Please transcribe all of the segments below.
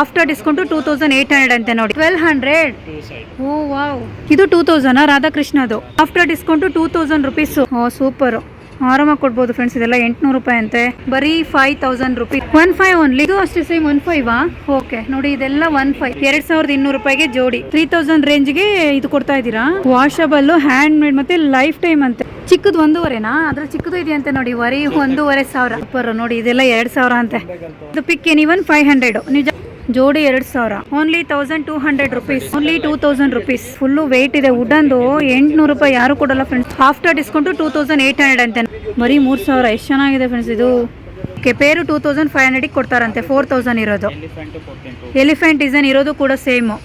After discount two thousand eight hundred ಅಂತೆ ನೋಡಿ. Twelve hundred oh, wow. ಇದು two thousand ರಾಧಾಕೃಷ್ಣದು. After discount two thousand rupees oh super ಆರಾಮಾಗಿ ಕೊಡ್ಬೋದು friends ಇದೆಲ್ಲ ಎಂಟುನೂರು ರೂಪಾಯಿ ಅಂತೆ. ಬರೀ five thousand rupees one five only ಇದು ಅಷ್ಟೇ ಸೇಮ್ ಒನ್ ಫೈವ್ ಓಕೆ ನೋಡಿ, ಇದೆಲ್ಲ ಒನ್ ಫೈವ್ ಎರಡ್ ಸಾವಿರದ ಇನ್ನೂರು ರೂಪಾಯಿಗೆ ಜೋಡಿ. ತ್ರೀ ತೌಸಂಡ್ ರೇಂಜ್ಗೆ ಇದು ಕೊಡ್ತಾ ಇದ್ದೀರಾ? ವಾಷಬಲ್ ಹ್ಯಾಂಡ್ ಮೇಡ್ ಮತ್ತೆ ಲೈಫ್ ಟೈಮ್ ಅಂತೆ. ಚಿಕ್ಕದು ಒಂದೂವರೆನಾ? ಅದ್ರ ಚಿಕ್ಕದು ಇದೆಯಂತೆ ನೋಡಿ ವರಿ ಒಂದೂವರೆ ಸಾವಿರ. ನೋಡಿ, ಇದೆಲ್ಲ ಎರಡ್ ಸಾವಿರ ಅಂತೆ. ಇದು ಪಿಕ್ ಏನ್ ಒನ್ ಫೈವ್ ಹಂಡ್ರೆಡ್ ನಿಜ ಜೋಡಿ ಎರಡ್ ಸಾವಿರ. Only thousand two hundred rupees only two thousand rupees full weight ಇದೆ. ವುಡನ್ದು ಎಂಟ್ನೂರು ರೂಪಾಯಿ ಯಾರು ಕೊಡಲ್ಲ friends after discount two thousand eight hundred ಅಂತೆ. ಬರೀ ಮೂರು ಸಾವಿರ. ಎಷ್ಟು ಚೆನ್ನಾಗಿದೆ ಫ್ರೆಂಡ್ಸ್ ಇದು. ಕೆಪೇರು ಟೂ ತೌಸಂಡ್ ಫೈವ್ ಹಂಡ್ರೆಡಿಗೆ ಕೊಡ್ತಾರಂತೆ. ಫೋರ್ ತೌಸಂಡ್ ಇರೋದು. ಎಲಿಫೆಂಟ್ ಡಿಸೈನ್ ಇರೋದು ಕೂಡ ಸೇಮು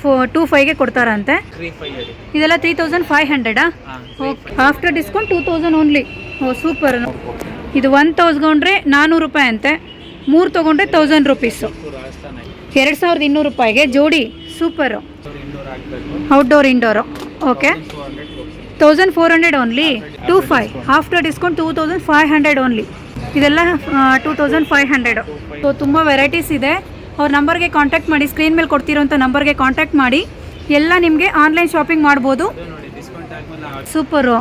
ಫೋ ಟೂ ಫೈವ್ಗೆ ಕೊಡ್ತಾರಂತೆ. ಇದೆಲ್ಲ three thousand five ಹಂಡ್ರೆಡಾ okay after discount two thousand only oh super ಇದು ಒನ್ ತೌಸ್ಕೊಂಡ್ರೆ ನಾನ್ನೂರು ರೂಪಾಯಿ ಅಂತೆ. ಮೂರು ತೊಗೊಂಡ್ರೆ ತೌಸಂಡ್ ರುಪೀಸು ಎರಡು ಸಾವಿರದ ಇನ್ನೂರು ರೂಪಾಯಿಗೆ ಜೋಡಿ super. Outdoor indoor okay thousand four hundred only two five after discount two thousand five hundred only ಇದೆಲ್ಲ two thousand five hundred so ತುಂಬ ವೆರೈಟೀಸ್ ಇದೆ. ಅವ್ರ ನಂಬರ್ಗೆ ಕಾಂಟ್ಯಾಕ್ಟ್ ಮಾಡಿ ಸ್ಕ್ರೀನ್ ಮೇಲೆ ಕೊಡ್ತಿರೋಂಥ ನಂಬರ್ಗೆ ಕಾಂಟ್ಯಾಕ್ಟ್ ಮಾಡಿ. ಎಲ್ಲ ನಿಮಗೆ ಆನ್ಲೈನ್ ಶಾಪಿಂಗ್ ಮಾಡ್ಬೋದು. ಸೂಪರು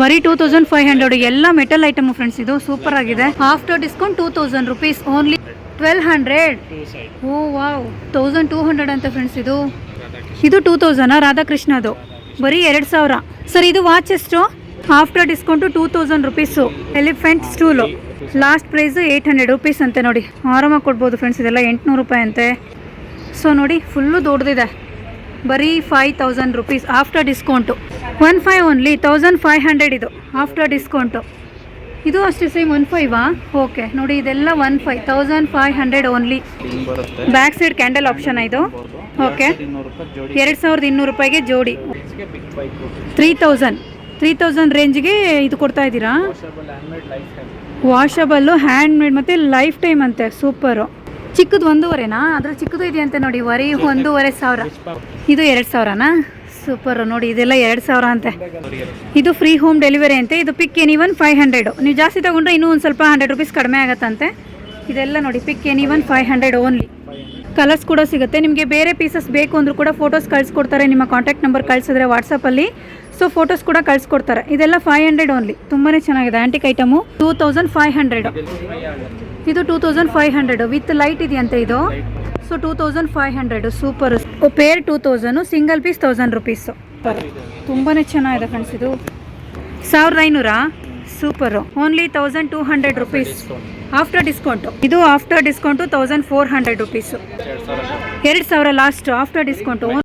ಬರೀ ಟೂ ತೌಸಂಡ್ ಫೈವ್ ಹಂಡ್ರೆಡ್ ಎಲ್ಲ ಮೆಟಲ್ ಐಟಮ್ ಫ್ರೆಂಡ್ಸ್ ಇದು ಸೂಪರ್ ಆಗಿದೆ. After discount two thousand rupees only twelve hundred oh wow thousand two hundred ಅಂತ ಫ್ರೆಂಡ್ಸ್ ಇದು. ಇದು ಟೂ ತೌಸಂಡಾ ರಾಧಾಕೃಷ್ಣದು. ಬರೀ ಎರಡು ಸಾವಿರ. ಸರ್ ಇದು ವಾಚ್ ಎಷ್ಟು? After discount two thousand rupees elephant stool last price eight hundred rupees ಅಂತೆ ನೋಡಿ. ಆರಾಮಾಗಿ ಕೊಡ್ಬೋದು ಫ್ರೆಂಡ್ಸ್ ಇದೆಲ್ಲ ಎಂಟುನೂರು ರೂಪಾಯಿ ಅಂತೆ. ಸೊ ನೋಡಿ ಫುಲ್ಲು ದೊಡ್ಡದಿದೆ ಬರೀ five thousand rupees after discount one five only thousand five hundred ಇದು ಆಫ್ಟರ್ ಡಿಸ್ಕೌಂಟು ಇದು ಅಷ್ಟೇ ಸೇಮ್ ಒನ್ ಫೈವಾ ಓಕೆ ನೋಡಿ ಇದೆಲ್ಲ one five thousand five hundred only back side candle option ಇದು? ಓಕೆ ಎರಡು ಸಾವಿರದ ಇನ್ನೂರು ರೂಪಾಯಿಗೆ ಜೋಡಿ. ತ್ರೀ ತೌಸಂಡ್ ತ್ರೀ ತೌಸಂಡ್ ರೇಂಜ್ಗೆ ಇದು ಕೊಡ್ತಾ ಇದ್ದೀರಾ? ವಾಷಬಲ್ಲು ಹ್ಯಾಂಡ್ ಮೇಡ್ ಮತ್ತು ಲೈಫ್ ಟೈಮ್ ಅಂತೆ ಸೂಪರು ಚಿಕ್ಕದು ಒಂದೂವರೆನಾ? ಅದರ ಚಿಕ್ಕದು ಇದೆಯಂತೆ ನೋಡಿ, ವರಿ ಒಂದೂವರೆ ಸಾವಿರ. ಇದು ಎರಡು ಸಾವಿರನಾ? ಸೂಪರ್. ನೋಡಿ, ಇದೆಲ್ಲ ಎರಡು ಸಾವಿರ ಅಂತೆ. ಇದು ಫ್ರೀ ಹೋಮ್ ಡೆಲಿವರಿ ಅಂತೆ. ಇದು pick any one five hundred ನೀವು ಜಾಸ್ತಿ ತಗೊಂಡ್ರೆ ಇನ್ನೂ ಒಂದು ಸ್ವಲ್ಪ ಹಂಡ್ರೆಡ್ ರುಪೀಸ್ ಕಡಿಮೆ ಆಗತ್ತಂತೆ. ಇದೆಲ್ಲ ನೋಡಿ pick any one five hundred only colours ಕೂಡ ಸಿಗುತ್ತೆ. ನಿಮಗೆ ಬೇರೆ ಪೀಸಸ್ ಬೇಕು ಅಂದರೂ ಕೂಡ ಫೋಟೋಸ್ ಕಳಿಸ್ಕೊಡ್ತಾರೆ. ನಿಮ್ಮ ಕಾಂಟ್ಯಾಕ್ಟ್ ನಂಬರ್ ಕಳಿಸಿದ್ರೆ ವಾಟ್ಸಪ್ಪಲ್ಲಿ ಸೊ ಫೋಟೋಸ್ ಕೂಡ ಕಳಿಸ್ಕೊಡ್ತಾರೆ. ಇದೆಲ್ಲ ಫೈವ್ ಹಂಡ್ರೆಡ್ ಓನ್ಲಿ ತುಂಬಾ ಚೆನ್ನಾಗಿದೆ. Antique item two thousand five hundred ಇದು two thousand five hundred with light ಇದೆಯಂತೆ ಇದು? So two thousand five hundred super pair two thousand single piece thousand rupees ತುಂಬಾ ಚೆನ್ನಾಗಿದೆ ಫ್ರೆಂಡ್ಸ್ ಇದು. ಸಾವಿರದ ಐನೂರಾ? Super only thousand two hundred rupees after discount ಇದು after discount thousand four hundred rupees ಎರಡು ಸಾವಿರ. ಎರಡು ಸಾವಿರ ಲಾಸ್ಟ್ ಆಫ್ಟರ್ ಡಿಸ್ಕೌಂಟು